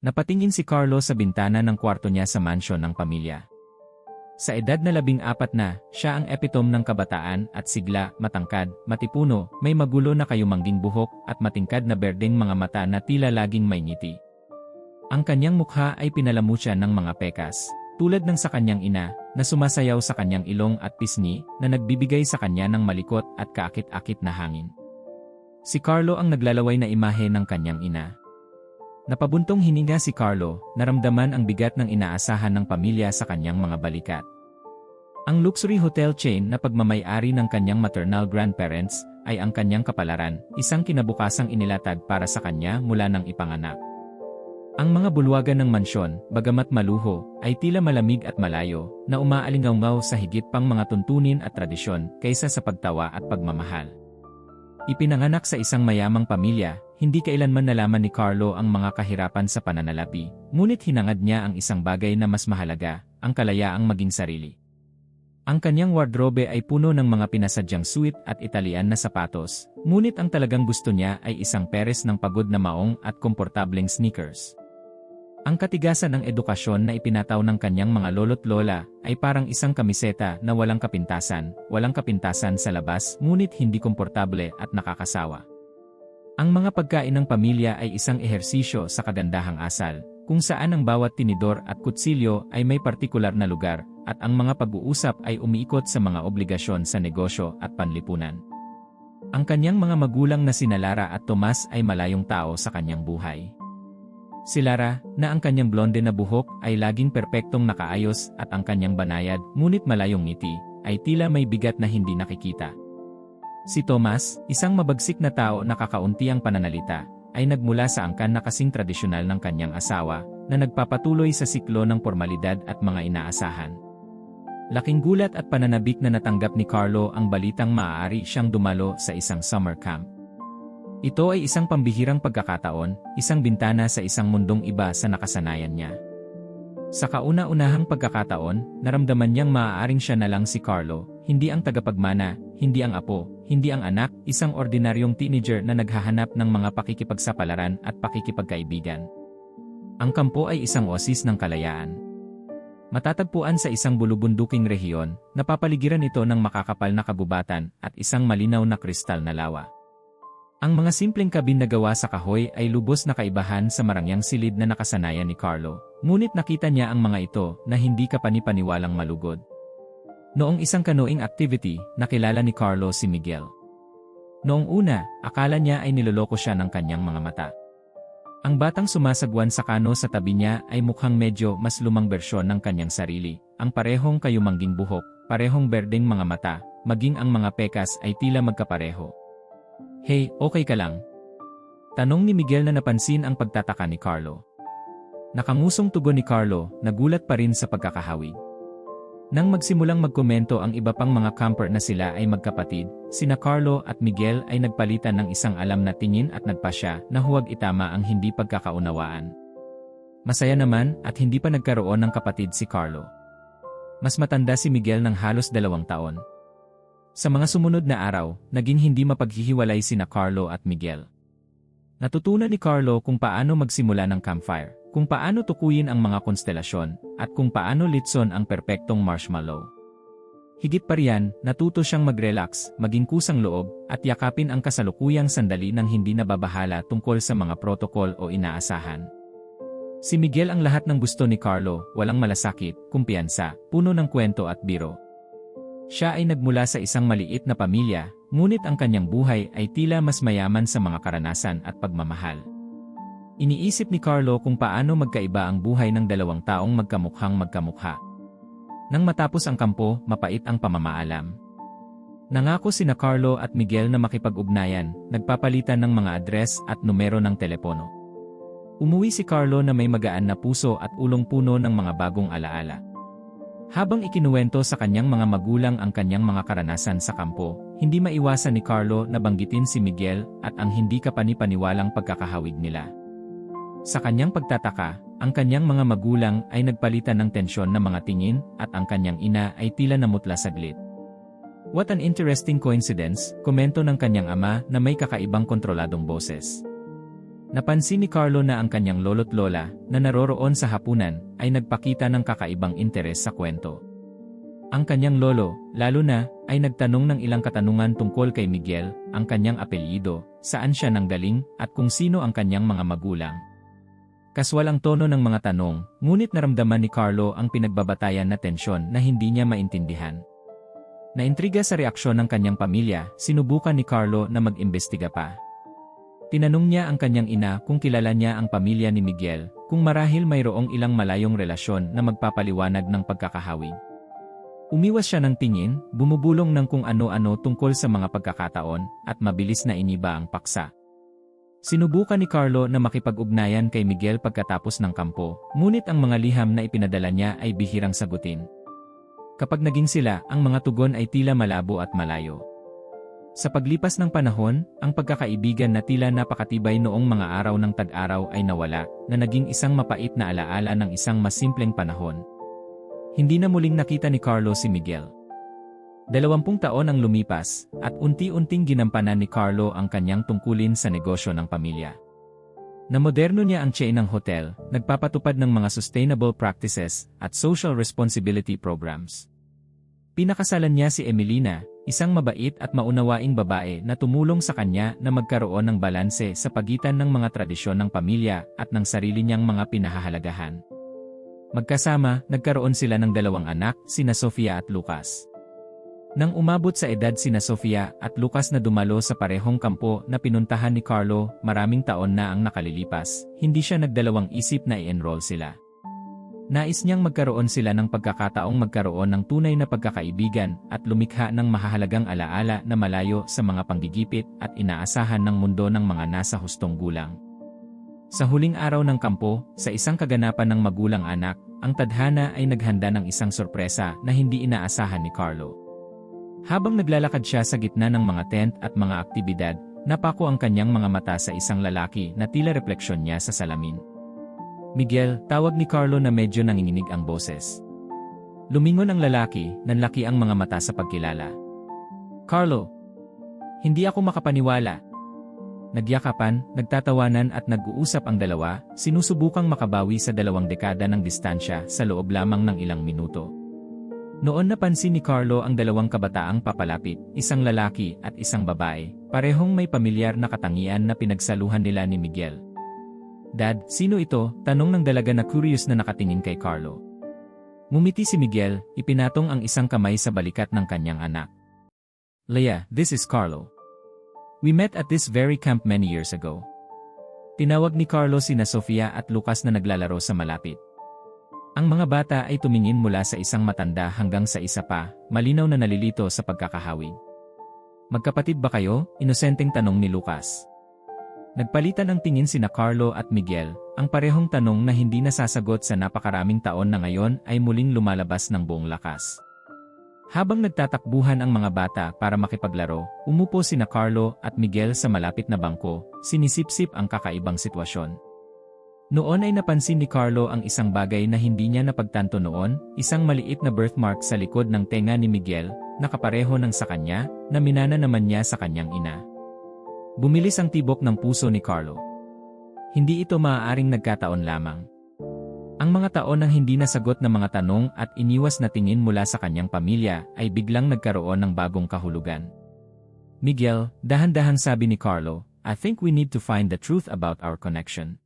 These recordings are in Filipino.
Napatingin si Carlo sa bintana ng kwarto niya sa mansyon ng pamilya. Sa edad na labing apat na, siya ang epitome ng kabataan at sigla, matangkad, matipuno, may magulo na kayumangging buhok at matingkad na berdeng mga mata na tila laging may ngiti. Ang kanyang mukha ay pinalamusya ng mga pekas, tulad ng sa kanyang ina, na sumasayaw sa kanyang ilong at pisngi na nagbibigay sa kanya ng malikot at kaakit-akit na hangin. Si Carlo ang naglalaway na imahe ng kanyang ina. Napabuntong hininga si Carlo, naramdaman ang bigat ng inaasahan ng pamilya sa kanyang mga balikat. Ang luxury hotel chain na pagmamayari ng kanyang maternal grandparents ay ang kanyang kapalaran, isang kinabukasang inilatag para sa kanya mula ng ipanganak. Ang mga bulwagan ng mansyon, bagamat maluho, ay tila malamig at malayo, na umaalingaw sa higit pang mga tuntunin at tradisyon kaysa sa pagtawa at pagmamahal. Ipinanganak sa isang mayamang pamilya, hindi kailanman nalaman ni Carlo ang mga kahirapan sa pananalapi, ngunit hinangad niya ang isang bagay na mas mahalaga, ang kalayaang maging sarili. Ang kanyang wardrobe ay puno ng mga pinasadyang suit at Italian na sapatos, ngunit ang talagang gusto niya ay isang peres ng pagod na maong at komportableng sneakers. Ang katigasan ng edukasyon na ipinataw ng kanyang mga lolo't lola ay parang isang kamiseta na walang kapintasan, walang kapintasan sa labas ngunit hindi komportable at nakakasawa. Ang mga pagkain ng pamilya ay isang ehersisyo sa kagandahang asal, kung saan ang bawat tinidor at kutsilyo ay may partikular na lugar, at ang mga pag-uusap ay umiikot sa mga obligasyon sa negosyo at panlipunan. Ang kanyang mga magulang na sinalara at Tomas ay malayong tao sa kanyang buhay. Si Lara, na ang kanyang blonde na buhok ay laging perpektong nakaayos at ang kanyang banayad, ngunit malayong ngiti, ay tila may bigat na hindi nakikita. Si Thomas, isang mabagsik na tao na kakaunti ang pananalita, ay nagmula sa angkan na kasing tradisyonal ng kanyang asawa, na nagpapatuloy sa siklo ng formalidad at mga inaasahan. Laking gulat at pananabik na natanggap ni Carlo ang balitang maaari siyang dumalo sa isang summer camp. Ito ay isang pambihirang pagkakataon, isang bintana sa isang mundong iba sa nakasanayan niya. Sa kauna-unahang pagkakataon, naramdaman niyang maaaring siya na lang si Carlo, hindi ang tagapagmana, hindi ang apo, hindi ang anak, isang ordinaryong teenager na naghahanap ng mga pakikipagsapalaran at pakikipagkaibigan. Ang kampo ay isang oasis ng kalayaan. Matatagpuan sa isang bulubunduking rehiyon, napapaligiran ito ng makakapal na kabubatan at isang malinaw na kristal na lawa. Ang mga simpleng kabin na gawa sa kahoy ay lubos na kaibahan sa marangyang silid na nakasanayan ni Carlo, ngunit nakita niya ang mga ito na hindi kapanipaniwalang malugod. Noong isang canoeing activity, nakilala ni Carlo si Miguel. Noong una, akala niya ay niloloko siya ng kanyang mga mata. Ang batang sumasagwan sa kano sa tabi niya ay mukhang medyo mas lumang bersyon ng kanyang sarili, ang parehong kayumangging buhok, parehong berdeng mga mata, maging ang mga pekas ay tila magkapareho. Hey, okay ka lang? Tanong ni Miguel na napansin ang pagtataka ni Carlo. Nakangusong tugon ni Carlo, nagulat pa rin sa pagkakahawig. Nang magsimulang magkomento ang iba pang mga camper na sila ay magkapatid, sina Carlo at Miguel ay nagpalitan ng isang alam na tingin at nagpasya na huwag itama ang hindi pagkakaunawaan. Masaya naman at hindi pa nagkaroon ng kapatid si Carlo. Mas matanda si Miguel ng halos dalawang taon. Sa mga sumunod na araw, naging hindi mapaghihiwalay sina Carlo at Miguel. Natutunan ni Carlo kung paano magsimula ng campfire, kung paano tukuyin ang mga konstelasyon, at kung paano litson ang perpektong marshmallow. Higit pa riyan, natuto siyang mag-relax, maging kusang loob, at yakapin ang kasalukuyang sandali ng hindi nababahala tungkol sa mga protokol o inaasahan. Si Miguel ang lahat ng gusto ni Carlo, walang malasakit, kumpiyansa, puno ng kwento at biro. Siya ay nagmula sa isang maliit na pamilya, ngunit ang kanyang buhay ay tila mas mayaman sa mga karanasan at pagmamahal. Iniisip ni Carlo kung paano magkaiba ang buhay ng dalawang taong magkamukhang magkamukha. Nang matapos ang kampo, mapait ang pamamaalam. Nangako sina Carlo at Miguel na makipag-ugnayan, nagpapalitan ng mga address at numero ng telepono. Umuwi si Carlo na may magaan na puso at ulong puno ng mga bagong alaala. Habang ikinuwento sa kanyang mga magulang ang kanyang mga karanasan sa kampo, hindi maiwasan ni Carlo na banggitin si Miguel at ang hindi kapanipaniwalang pagkakahawig nila. Sa kanyang pagtataka, ang kanyang mga magulang ay nagpalitan ng tensyon na mga tingin at ang kanyang ina ay tila namutla saglit. What an interesting coincidence, komento ng kanyang ama na may kakaibang kontroladong boses. Napansin ni Carlo na ang kanyang lolo't lola na naroroon sa hapunan ay nagpakita ng kakaibang interes sa kwento. Ang kanyang lolo, lalo na, ay nagtanong ng ilang katanungan tungkol kay Miguel, ang kanyang apelyido, saan siya nanggaling, at kung sino ang kanyang mga magulang. Kaswal ang tono ng mga tanong, ngunit naramdaman ni Carlo ang pinagbabatayan na tensyon na hindi niya maintindihan. Naintriga sa reaksyon ng kanyang pamilya, sinubukan ni Carlo na mag-imbestiga pa. Tinanong niya ang kanyang ina kung kilala niya ang pamilya ni Miguel, kung marahil mayroong ilang malayong relasyon na magpapaliwanag ng pagkakahawig. Umiwas siya ng tingin, bumubulong ng kung ano-ano tungkol sa mga pagkakataon, at mabilis na iniba ang paksa. Sinubukan ni Carlo na makipag-ugnayan kay Miguel pagkatapos ng kampo, ngunit ang mga liham na ipinadala niya ay bihirang sagutin. Kapag naging sila, ang mga tugon ay tila malabo at malayo. Sa paglipas ng panahon, ang pagkakaibigan na tila napakatibay noong mga araw ng tag-araw ay nawala, na naging isang mapait na alaala ng isang masimpleng panahon. Hindi na muling nakita ni Carlo si Miguel. Dalawampung taon ang lumipas, at unti-unting ginampanan ni Carlo ang kanyang tungkulin sa negosyo ng pamilya. Namoderno niya ang chain ng hotel, nagpapatupad ng mga sustainable practices at social responsibility programs. Pinakasalan niya si Emelina, isang mabait at maunawaing babae na tumulong sa kanya na magkaroon ng balanse sa pagitan ng mga tradisyon ng pamilya at ng sarili niyang mga pinahahalagahan. Magkasama, nagkaroon sila ng dalawang anak, sina Sofia at Lucas. Nang umabot sa edad sina Sofia at Lucas na dumalo sa parehong kampo na pinuntahan ni Carlo, maraming taon na ang nakalilipas, hindi siya nagdalawang isip na i-enroll sila. Nais niyang magkaroon sila ng pagkakataong magkaroon ng tunay na pagkakaibigan at lumikha ng mahahalagang alaala na malayo sa mga panggigipit at inaasahan ng mundo ng mga nasa hustong gulang. Sa huling araw ng kampo, sa isang kaganapan ng magulang anak, ang tadhana ay naghanda ng isang sorpresa na hindi inaasahan ni Carlo. Habang naglalakad siya sa gitna ng mga tent at mga aktibidad, napako ang kanyang mga mata sa isang lalaki na tila refleksyon niya sa salamin. Miguel, tawag ni Carlo na medyo nanginginig ang boses. Lumingon ang lalaki, nanlaki ang mga mata sa pagkilala. Carlo! Hindi ako makapaniwala. Nagyakapan, nagtatawanan at nag-uusap ang dalawa, sinusubukang makabawi sa dalawang dekada ng distansya sa loob lamang ng ilang minuto. Noon napansin ni Carlo ang dalawang kabataang papalapit, isang lalaki at isang babae, parehong may pamilyar na katangian na pinagsaluhan nila ni Miguel. Dad, sino ito? Tanong ng dalaga na curious na nakatingin kay Carlo. Mumiti si Miguel, ipinatong ang isang kamay sa balikat ng kanyang anak. Leah, this is Carlo. We met at this very camp many years ago. Tinawag ni Carlo sina Sofia at Lucas na naglalaro sa malapit. Ang mga bata ay tumingin mula sa isang matanda hanggang sa isa pa, malinaw na nalilito sa pagkakahawig. Magkapatid ba kayo? Inosenteng tanong ni Lucas. Nagpalitan ng tingin sina Carlo at Miguel, ang parehong tanong na hindi nasasagot sa napakaraming taon na ngayon ay muling lumalabas ng buong lakas. Habang nagtatakbuhan ang mga bata para makipaglaro, umupo sina Carlo at Miguel sa malapit na bangko, sinisipsip ang kakaibang sitwasyon. Noon ay napansin ni Carlo ang isang bagay na hindi niya napagtanto noon, isang maliit na birthmark sa likod ng tenga ni Miguel, nakapareho ng sa kanya, na minana naman niya sa kanyang ina. Bumilis ang tibok ng puso ni Carlo. Hindi ito maaaring nagkataon lamang. Ang mga taon ng hindi nasagot na mga tanong at iniwas na tingin mula sa kanyang pamilya ay biglang nagkaroon ng bagong kahulugan. Miguel, dahan-dahang sabi ni Carlo, I think we need to find the truth about our connection.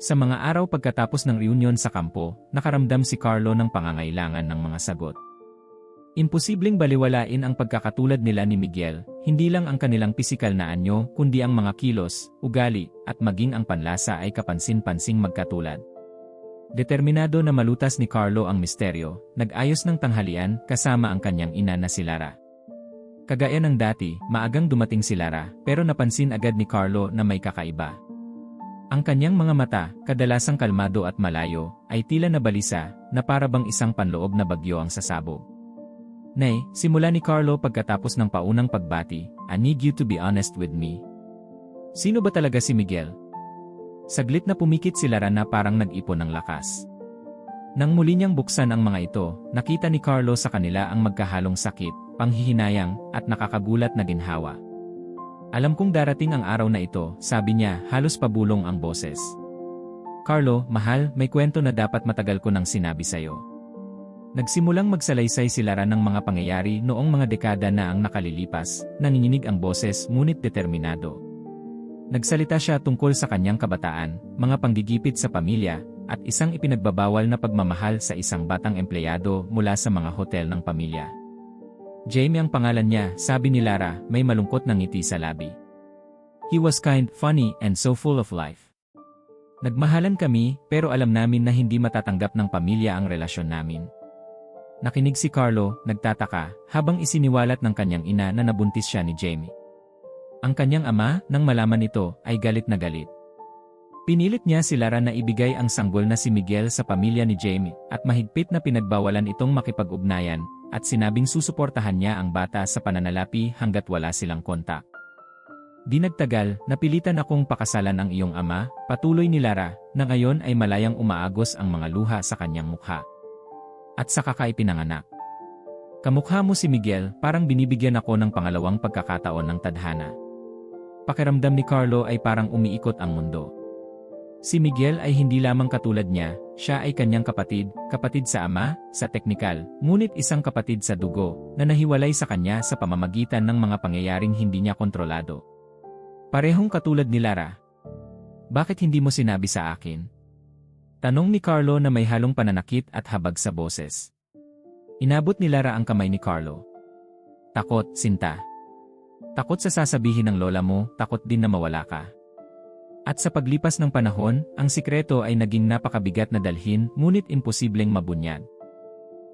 Sa mga araw pagkatapos ng reunion sa kampo, nakaramdam si Carlo ng pangangailangan ng mga sagot. Imposibleng baliwalain ang pagkakatulad nila ni Miguel, hindi lang ang kanilang pisikal na anyo kundi ang mga kilos, ugali, at maging ang panlasa ay kapansin-pansing magkatulad. Determinado na malutas ni Carlo ang misteryo, nag-ayos ng tanghalian kasama ang kanyang ina na si Lara. Kagaya ng dati, maagang dumating si Lara, pero napansin agad ni Carlo na may kakaiba. Ang kanyang mga mata, kadalasang kalmado at malayo, ay tila nabalisa, na parabang isang panloob na bagyo ang sasabog. Nay, simula ni Carlo pagkatapos ng paunang pagbati, I need you to be honest with me. Sino ba talaga si Miguel? Saglit na pumikit si Lara parang nag-ipon ng lakas. Nang muli niyang buksan ang mga ito, nakita ni Carlo sa kanila ang magkahalong sakit, panghihinayang, at nakakagulat na ginhawa. Alam kong darating ang araw na ito, sabi niya, halos pabulong ang boses. Carlo, mahal, may kwento na dapat matagal ko nang sinabi sa'yo. Nagsimulang magsalaysay si Lara ng mga pangyayari noong mga dekada na ang nakalilipas, nanginginig ang boses ngunit determinado. Nagsalita siya tungkol sa kanyang kabataan, mga panggigipit sa pamilya, at isang ipinagbabawal na pagmamahal sa isang batang empleyado mula sa mga hotel ng pamilya. Jamie ang pangalan niya, sabi ni Lara, may malungkot na ngiti sa labi. He was kind, funny, and so full of life. Nagmahalan kami, pero alam namin na hindi matatanggap ng pamilya ang relasyon namin. Nakinig si Carlo, nagtataka, habang isiniwalat ng kanyang ina na nabuntis siya ni Jamie. Ang kanyang ama, nang malaman ito, ay galit na galit. Pinilit niya si Lara na ibigay ang sanggol na si Miguel sa pamilya ni Jamie at mahigpit na pinagbawalan itong makipag-ugnayan at sinabing susuportahan niya ang bata sa pananalapi hanggat wala silang kontak. Di nagtagal, napilitan akong pakasalan ang iyong ama, patuloy ni Lara, na ngayon ay malayang umaagos ang mga luha sa kanyang mukha. At sa kakaipinanganak. Kamukha mo si Miguel, parang binibigyan ako ng pangalawang pagkakataon ng tadhana. Pakiramdam ni Carlo ay parang umiikot ang mundo. Si Miguel ay hindi lamang katulad niya, siya ay kanyang kapatid, kapatid sa ama, sa teknikal, ngunit isang kapatid sa dugo, na nahiwalay sa kanya sa pamamagitan ng mga pangyayaring hindi niya kontrolado. Parehong katulad ni Lara. Bakit hindi mo sinabi sa akin? Tanong ni Carlo na may halong pananakit at habag sa boses. Inabot ni Lara ang kamay ni Carlo. Takot, Sinta. Takot sa sasabihin ng lola mo, takot din na mawala ka. At sa paglipas ng panahon, ang sikreto ay naging napakabigat na dalhin ngunit imposibleng mabunyag.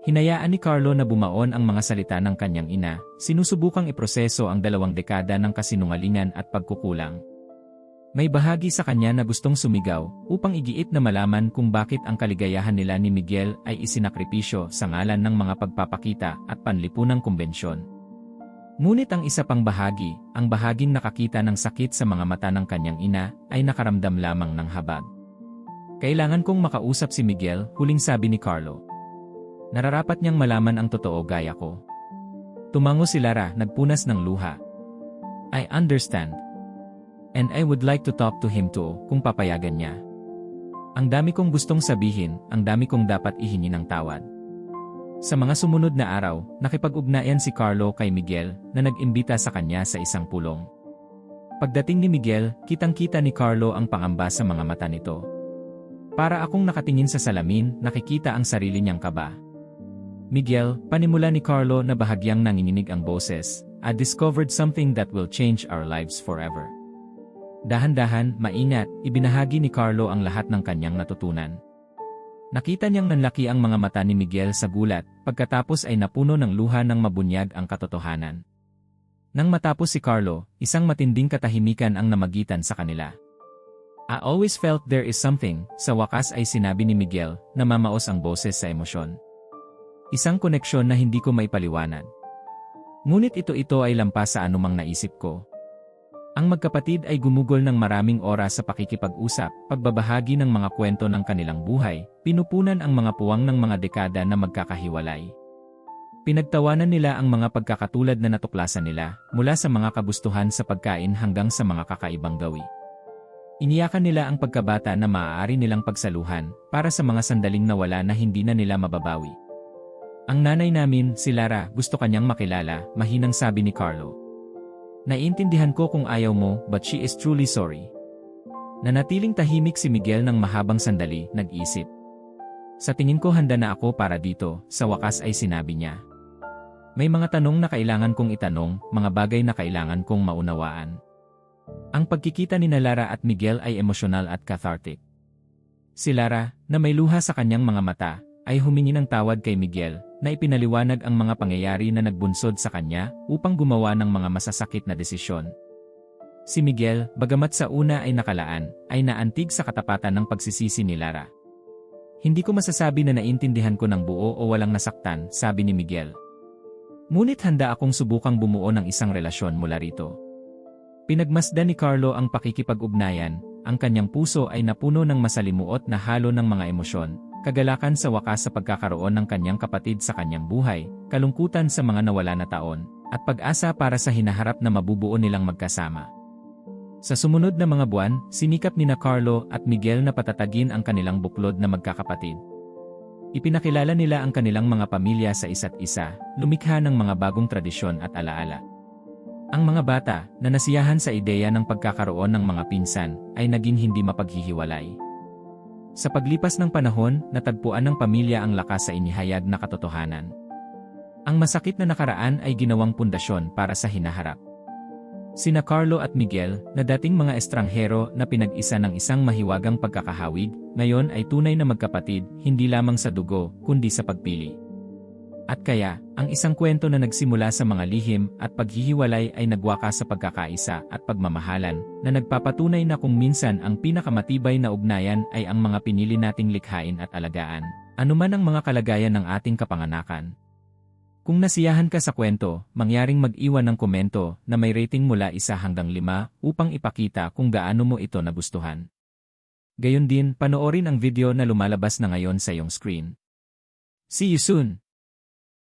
Hinayaan ni Carlo na bumaon ang mga salita ng kanyang ina, sinusubukang iproseso ang dalawang dekada ng kasinungalingan at pagkukulang. May bahagi sa kanya na gustong sumigaw upang igiit na malaman kung bakit ang kaligayahan nila ni Miguel ay isinakripisyo sa ngalan ng mga pagpapakita at panlipunang kumbensyon. Ngunit ang isa pang bahagi, ang bahaging nakakita ng sakit sa mga mata ng kanyang ina, ay nakaramdam lamang ng habag. Kailangan kong makausap si Miguel, huling sabi ni Carlo. Nararapat niyang malaman ang totoo gaya ko. Tumango si Lara, nagpunas ng luha. I understand. And I would like to talk to him too, kung papayagan niya. Ang dami kong gustong sabihin, ang dami kong dapat ihingi ng tawad. Sa mga sumunod na araw, nakipag-ugnayan si Carlo kay Miguel na nag-imbita sa kanya sa isang pulong. Pagdating ni Miguel, kitang-kita ni Carlo ang pangamba sa mga mata nito. Para akong nakatingin sa salamin, nakikita ang sarili niyang kaba. Miguel, panimula ni Carlo na bahagyang nanginginig ang boses, I discovered something that will change our lives forever. Dahan-dahan, maingat, ibinahagi ni Carlo ang lahat ng kanyang natutunan. Nakita niyang nanlaki ang mga mata ni Miguel sa gulat, pagkatapos ay napuno ng luha ng mabunyag ang katotohanan. Nang matapos si Carlo, isang matinding katahimikan ang namagitan sa kanila. I always felt there is something, sa wakas ay sinabi ni Miguel, na mamaos ang boses sa emosyon. Isang koneksyon na hindi ko maipaliwanag. Ngunit ito-ito ay lampas sa anumang naisip ko. Ang magkapatid ay gumugol ng maraming oras sa pakikipag-usap, pagbabahagi ng mga kwento ng kanilang buhay, pinupunan ang mga puwang ng mga dekada na magkakahiwalay. Pinagtawanan nila ang mga pagkakatulad na natuklasan nila, mula sa mga kagustuhan sa pagkain hanggang sa mga kakaibang gawi. Iniyakan nila ang pagkabata na maaari nilang pagsaluhan, para sa mga sandaling nawala na hindi na nila mababawi. Ang nanay namin, si Lara, gusto kanyang makilala, mahinang sabi ni Carlo. Naiintindihan ko kung ayaw mo, but she is truly sorry. Nanatiling tahimik si Miguel ng mahabang sandali, nag-isip. Sa tingin ko handa na ako para dito, sa wakas ay sinabi niya. May mga tanong na kailangan kong itanong, mga bagay na kailangan kong maunawaan. Ang pagkikita ni Lara at Miguel ay emosyonal at cathartic. Si Lara, na may luha sa kanyang mga mata, ay humingi ng tawad kay Miguel, na ipinaliwanag ang mga pangyayari na nagbunsod sa kanya upang gumawa ng mga masasakit na desisyon. Si Miguel, bagamat sa una ay nakalaan, ay naantig sa katapatan ng pagsisisi ni Lara. Hindi ko masasabi na naintindihan ko ng buo o walang nasaktan, sabi ni Miguel. Ngunit handa akong subukang bumuo ng isang relasyon mula rito. Pinagmasdan ni Carlo ang pakikipag-ugnayan, ang kanyang puso ay napuno ng masalimuot na halo ng mga emosyon, kagalakan sa wakas sa pagkakaroon ng kanyang kapatid sa kanyang buhay, kalungkutan sa mga nawala na taon, at pag-asa para sa hinaharap na mabubuo nilang magkasama. Sa sumunod na mga buwan, sinikap nina Carlo at Miguel na patatagin ang kanilang buklod na magkakapatid. Ipinakilala nila ang kanilang mga pamilya sa isa't isa, lumikha ng mga bagong tradisyon at alaala. Ang mga bata, na nasiyahan sa ideya ng pagkakaroon ng mga pinsan, ay naging hindi mapaghihiwalay. Sa paglipas ng panahon, natagpuan ng pamilya ang lakas sa inihayag na katotohanan. Ang masakit na nakaraan ay ginawang pundasyon para sa hinaharap. Sina Carlo at Miguel, na dating mga estranghero na pinag-isa ng isang mahiwagang pagkakahawig, ngayon ay tunay na magkapatid, hindi lamang sa dugo, kundi sa pagpili. At kaya, ang isang kwento na nagsimula sa mga lihim at paghihiwalay ay nagwakas sa pagkakaisa at pagmamahalan, na nagpapatunay na kung minsan ang pinakamatibay na ugnayan ay ang mga pinili nating likhain at alagaan, anuman ang mga kalagayan ng ating kapanganakan. Kung nasiyahan ka sa kwento, mangyaring mag-iwan ng komento na may rating mula isa hanggang lima upang ipakita kung gaano mo ito nagustuhan. Gayon din, panoorin ang video na lumalabas na ngayon sa iyong screen. See you soon!